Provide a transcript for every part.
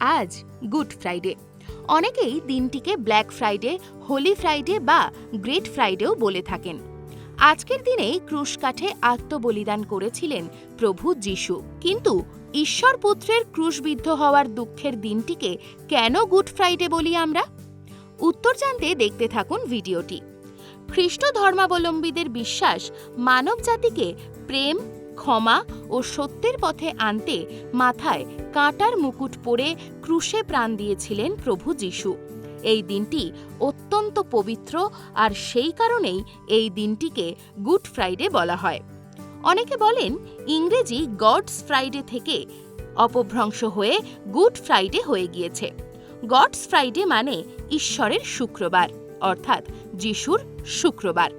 আজ good Friday. অনেকেই দিনটিকে ব্ল্যাক ফ্রাইডে, হোলি ফ্রাইডে বা গ্রেট ফ্রাইডেও বলে থাকেন। আজকের দিনে ক্রুশ কাঠে আত্মবলিদান করেছিলেন প্রভু যিশু। কিন্তু ঈশ্বর পুত্রের ক্রুশবিদ্ধ হওয়ার দুঃখের দিনটিকে কেন গুড ফ্রাইডে বলি আমরা? উত্তর জানতে দেখতে থাকুন ভিডিওটি। খ্রিস্ট ধর্মাবলম্বীদের বিশ্বাস মানব জাতিকে প্রেম ক্ষমা ও সত্যের পথে আনতে মাথায় কাঁটার মুকুট পরে ক্রুশে প্রাণ দিয়েছিলেন প্রভু যীশু। এই দিনটি অত্যন্ত পবিত্র আর সেই কারণেই এই দিনটিকে গুড ফ্রাইডে বলা হয়। অনেকে বলেন ইংরেজি গডস ফ্রাইডে থেকে অপভ্রংশ হয়ে গুড ফ্রাইডে হয়ে গিয়েছে। গডস ফ্রাইডে মানে ঈশ্বরের শুক্রবার, অর্থাৎ যিশুর শুক্রবার।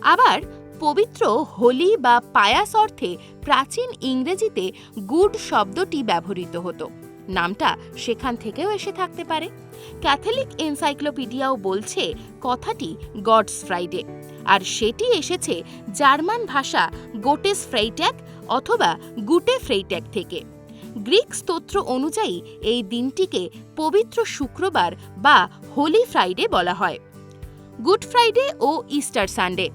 আবার পবিত্র হোলি বা পায়াস অর্থে প্রাচীন ইংরেজিতে গুড শব্দটি ব্যবহৃত হতো। নামটা সেখান থেকেও এসে থাকতে পারে। ক্যাথলিক এনসাইক্লোপিডিয়াও বলছে কথাটি গডস ফ্রাইডে, আর সেটি এসেছে জার্মান ভাষা গোটেস ফ্রাইট্যাক অথবা গুটে ফ্রেইট্যাক থেকে। গ্রিক স্তোত্র অনুযায়ী এই দিনটিকে পবিত্র শুক্রবার বা হোলি ফ্রাইডে বলা হয়। গুড ফ্রাইডে ও ইস্টার সানডে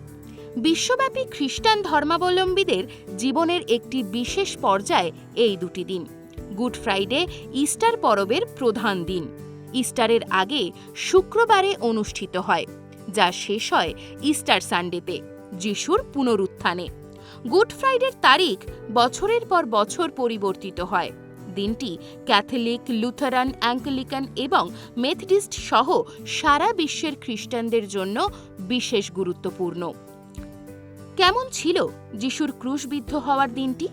বিশ্বব্যাপী খ্রিস্টান ধর্মাবলম্বীদের জীবনের একটি বিশেষ পর্যায়ে এই দুটি দিন। গুড ফ্রাইডে ইস্টার পরবের প্রধান দিন। ইস্টারের আগে শুক্রবারে অনুষ্ঠিত হয়, যা শেষ হয় ইস্টার সানডেতে, যিশুর পুনরুত্থানে। গুড ফ্রাইডের তারিখ বছরের পর বছর পরিবর্তিত হয়। দিনটি ক্যাথলিক, লুথারান, অ্যাঙ্কলিকান এবং মেথডিস্ট সহ সারা বিশ্বের খ্রিস্টানদের জন্য বিশেষ গুরুত্বপূর্ণ। কেমন ছিল যিশুর ক্রুশবিদ্ধ হওয়ার দিনটি?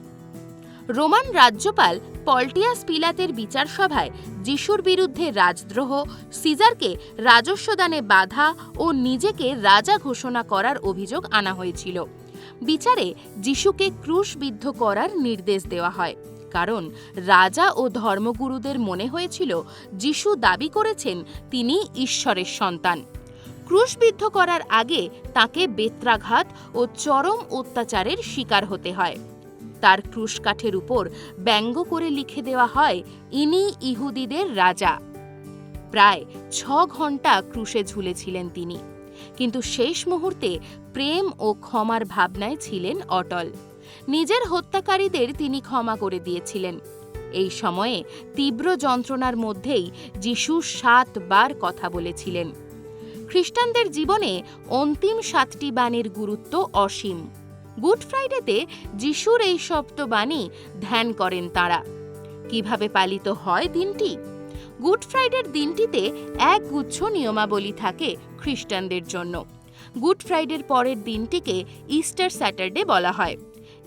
রোমান রাজ্যপাল পল্টিয়াস পিলাতের বিচার সভায় যিশুর বিরুদ্ধে রাজদ্রোহ, সিজারকে রাজস্ব দানে বাধা ও নিজেকে রাজা ঘোষণা করার অভিযোগ আনা হয়েছিল। বিচারে যিশুকে ক্রুশবিদ্ধ করার নির্দেশ দেওয়া হয়। কারণ রাজা ও ধর্মগুরুদের মনে হয়েছিল, যিশু দাবি করেছেন, তিনি ঈশ্বরের সন্তান। ক্রুশবিদ্ধ করার আগে তাকে বেত্রাঘাত ও চরম অত্যাচারের শিকার হতে হয়। তার ক্রুশ কাঠের উপর ব্যঙ্গ করে লিখে দেওয়া হয়, ইনি ইহুদিদের রাজা। প্রায় ছ ঘণ্টা ক্রুশে ঝুলেছিলেন তিনি। কিন্তু শেষ মুহূর্তে প্রেম ও ক্ষমার ভাবনায় ছিলেন অটল। নিজের হত্যাকারীদের তিনি ক্ষমা করে দিয়েছিলেন। এই সময়ে তীব্র যন্ত্রণার মধ্যেই যিশু সাতবার কথা বলেছিলেন। খ্রিস্টানদের জীবনে অন্তিম সাতটি বাণীর গুরুত্ব অসীম। গুড ফ্রাইডেতে যিশুর এই সপ্তবাণী ধ্যান করেন তারা। কীভাবে পালিত হয় দিনটি? গুড ফ্রাইডের দিনটিতে এক গুচ্ছ নিয়মাবলী থাকে খ্রিস্টানদের জন্য। গুড ফ্রাইডের পরের দিনটিকে ইস্টার স্যাটারডে বলা হয়।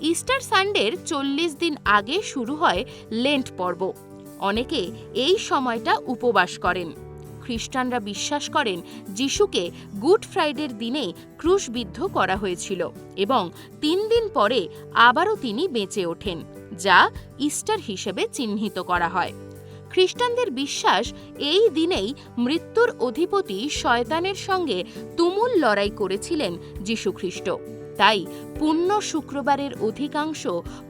ইস্টার সানডের চল্লিশ দিন আগে শুরু হয় লেন্ট পর্ব। অনেকে এই সময়টা উপবাস করেন। খ্রিস্টানরা বিশ্বাস করেন যিশুকে গুড ফ্রাইডের দিনে ক্রুশবিদ্ধ করা হয়েছিল এবং তিন দিন পরে আবারও তিনি বেঁচে ওঠেন, যা ইস্টার হিসেবে চিহ্নিত করা হয়। খ্রিস্টানদের বিশ্বাস এই দিনেই মৃত্যুর অধিপতি শয়তানের সঙ্গে তুমুল লড়াই করেছিলেন যীশুখ্রিস্ট। তাই পুণ্য শুক্রবারের অধিকাংশ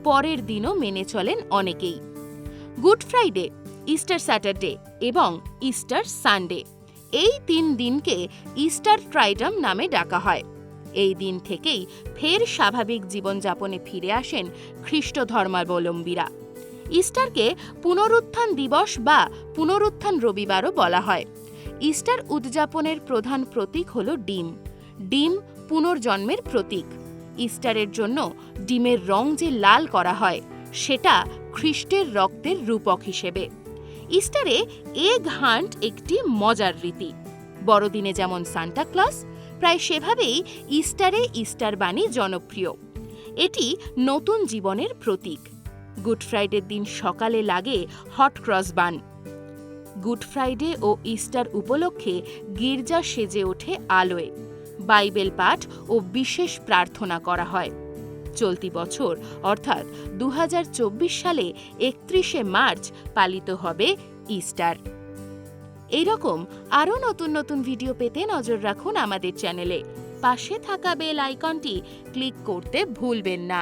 পরের দিনও মেনে চলেন অনেকেই। গুড ফ্রাইডে ইস্টার স্যাটারডে এবং ইস্টার সানডে এই তিন দিনকে ইস্টার ট্রাইডম নামে ডাকা হয়। এই দিন থেকেই ফের স্বাভাবিক জীবনযাপনে ফিরে আসেন খ্রিস্ট ধর্মাবলম্বীরা ইস্টারকে পুনরুত্থান দিবস বা পুনরুত্থান রবিবারও বলা হয়। ইস্টার উদযাপনের প্রধান প্রতীক হল ডিম। ডিম পুনর্জন্মের প্রতীক। ইস্টারের জন্য ডিমের রং যে লাল করা হয়, সেটা খ্রিস্টের রক্তের রূপক হিসেবে। ইস্টারে এগ হান্ট একটি মজার রীতি। বড়দিনে যেমন সান্টা ক্লস, প্রায় সেভাবেই ইস্টারে ইস্টার বাণী জনপ্রিয়। এটি নতুন জীবনের প্রতীক। গুড ফ্রাইডের দিন সকালে লাগে hot cross bun. Good Friday ও ইস্টার উপলক্ষে গির্জা সেজে ওঠে আলোয়। বাইবেল পাঠ ও বিশেষ প্রার্থনা করা হয়। চলতি বছর, অর্থাৎ দু হাজার চব্বিশ সালে একত্রিশে মার্চ পালিত হবে ইস্টার। এইরকম আরও নতুন নতুন ভিডিও পেতে নজর রাখুন আমাদের চ্যানেলে। পাশে থাকা বেল আইকনটি ক্লিক করতে ভুলবেন না।